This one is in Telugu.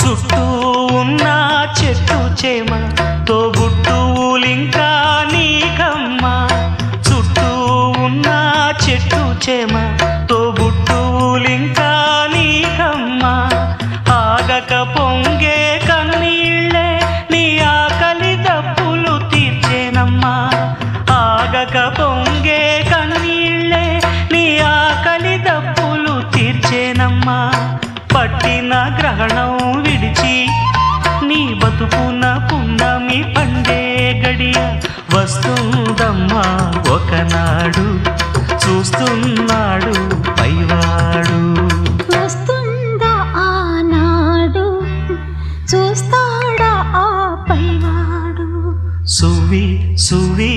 చుట్టూ ఉన్న చెట్టు చేమ తోబుట్టువులింకా నీకమ్మ చుట్టూ ఉన్న చెట్టు చేమ తోబుట్టువులింకా నీకమ్మ ఆగక పొంగే కన్నీళ్ళే నీ ఆకలి తప్పులు తీర్చేనమ్మా. ఆగక పొంగే పట్టిన గ్రహణం విడిచి నీ బతుకున పున్నమి పండే గడియ వస్తుందమ్మా ఒకనాడు చూస్తున్నాడు పైవాడు. ఆనాడు చూస్తాడా ఆ పైవాడు? సువి సువి